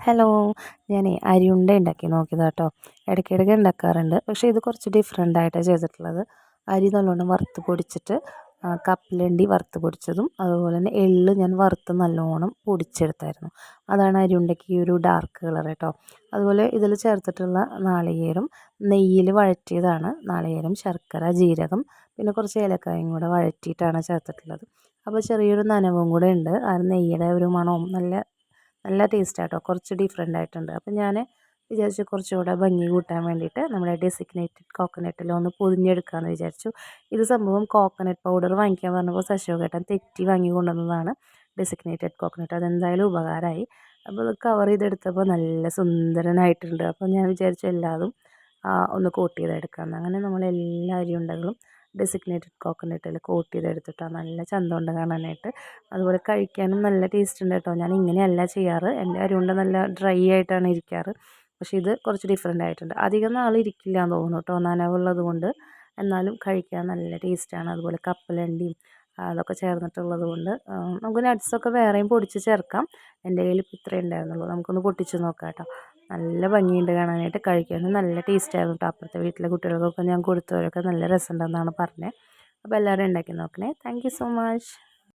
Hello ഞാൻ അരിയുണ്ട ഉണ്ടാക്കി നോക്കിയത് കേട്ടോ ഇടയ്ക്കിടയ്ക്ക് ഉണ്ടാക്കാറുണ്ട് പക്ഷേ ഇത് കുറച്ച് ഡിഫറെന്റ് ആയിട്ടാണ് ചെയ്തിട്ടുള്ളത്. അരി നല്ലോണം വറുത്ത് പൊടിച്ചിട്ട് കപ്പലണ്ടി വറുത്ത് പൊടിച്ചതും അതുപോലെ തന്നെ എള്ള് ഞാൻ വറുത്ത് നല്ലോണം പൊടിച്ചെടുത്തായിരുന്നു. അതാണ് അരിയുണ്ടയ്ക്ക് ഈ ഒരു ഡാർക്ക് കളർ കേട്ടോ അതുപോലെ ഇതിൽ ചേർത്തിട്ടുള്ള നാളികേരം നെയ്യിൽ വഴറ്റിയതാണ്. നാളികേരം ശർക്കര ജീരകം പിന്നെ കുറച്ച് ഏലക്കായും കൂടെ വഴറ്റിയിട്ടാണ് ചേർത്തിട്ടുള്ളത്. അപ്പോൾ ചെറിയൊരു നനവും കൂടെ ഉണ്ട് ആ നെയ്യുടെ ഒരു മണവും നല്ല നല്ല ടേസ്റ്റ് ആട്ടോ കുറച്ച് ഡിഫറെന്റ് ആയിട്ടുണ്ട്. അപ്പോൾ ഞാൻ വിചാരിച്ചു കുറച്ചുകൂടെ ഭംഗി കൂട്ടാൻ വേണ്ടിയിട്ട് നമ്മുടെ ഡെസിഗ്നേറ്റഡ് കോക്കനട്ടിലോ ഒന്ന് പൊതിഞ്ഞെടുക്കാമെന്ന് വിചാരിച്ചു. ഇത് സംഭവം കോക്കനട്ട് പൗഡർ വാങ്ങിക്കാൻ പറഞ്ഞപ്പോൾ സശോകേട്ടൻ തെറ്റി വാങ്ങി കൊണ്ടുവന്നതാണ് ഡെസിഗ്നേറ്റഡ് കോക്കനട്ട് അതെന്തായാലും ഉപകാരമായി. അപ്പോൾ അത് കവർ ചെയ്തെടുത്തപ്പോൾ നല്ല സുന്ദരനായിട്ടുണ്ട്. അപ്പോൾ ഞാൻ വിചാരിച്ചു എല്ലാതും ഒന്ന് കോട്ട് ചെയ്തെടുക്കാമെന്ന് അങ്ങനെ നമ്മൾ എല്ലാ അരി ഉണ്ടകളും ഡെസിഗ്നേറ്റഡ് കോക്കനട്ടിൽ കോട്ട് ചെയ്തെടുത്തിട്ടാണ് നല്ല ചന്തമുണ്ട് കാണാനായിട്ട്. അതുപോലെ കഴിക്കാനും നല്ല ടേസ്റ്റ് ഉണ്ട് കേട്ടോ. ഞാൻ ഇങ്ങനെയല്ല ചെയ്യാറ്. എന്റെ അരിയുണ്ട നല്ല ഡ്രൈ ആയിട്ടാണ് ഇരിക്കാറ്. പക്ഷേ ഇത് കുറച്ച് ഡിഫറെന്റ് ആയിട്ടുണ്ട്. അധികം നാൾ ഇരിക്കില്ല എന്ന് തോന്നുന്നു കേട്ടോ. നനവുള്ളത് കൊണ്ട്. എന്നാലും കഴിക്കാൻ നല്ല ടേസ്റ്റാണ് അതുപോലെ കപ്പലണ്ടിയും അതൊക്കെ ചേർന്നിട്ടുള്ളത് കൊണ്ട്. നമുക്ക് നട്ട്സൊക്കെ വേറെയും പൊടിച്ച് ചേർക്കാം. എന്റെ കയ്യിൽ ഇപ്പോൾ ഇത്രയേ ഉണ്ടായിരുന്നുള്ളൂ. നമുക്കൊന്ന് പൊട്ടിച്ച് നോക്കാം കേട്ടോ. നല്ല ഭംഗിയുണ്ട് കാണാനായിട്ട്. കഴിക്കാനും നല്ല ടേസ്റ്റ് ആയിരുന്നു കേട്ടോ അപ്പുറത്തെ വീട്ടിലെ കുട്ടികൾക്കൊക്കെ ഞാൻ കൊടുത്തവരൊക്കെ നല്ല രസമുണ്ടെന്നാണ് പറഞ്ഞത്. അപ്പോൾ എല്ലാവരും ഉണ്ടാക്കി നോക്കണേ. Thank so much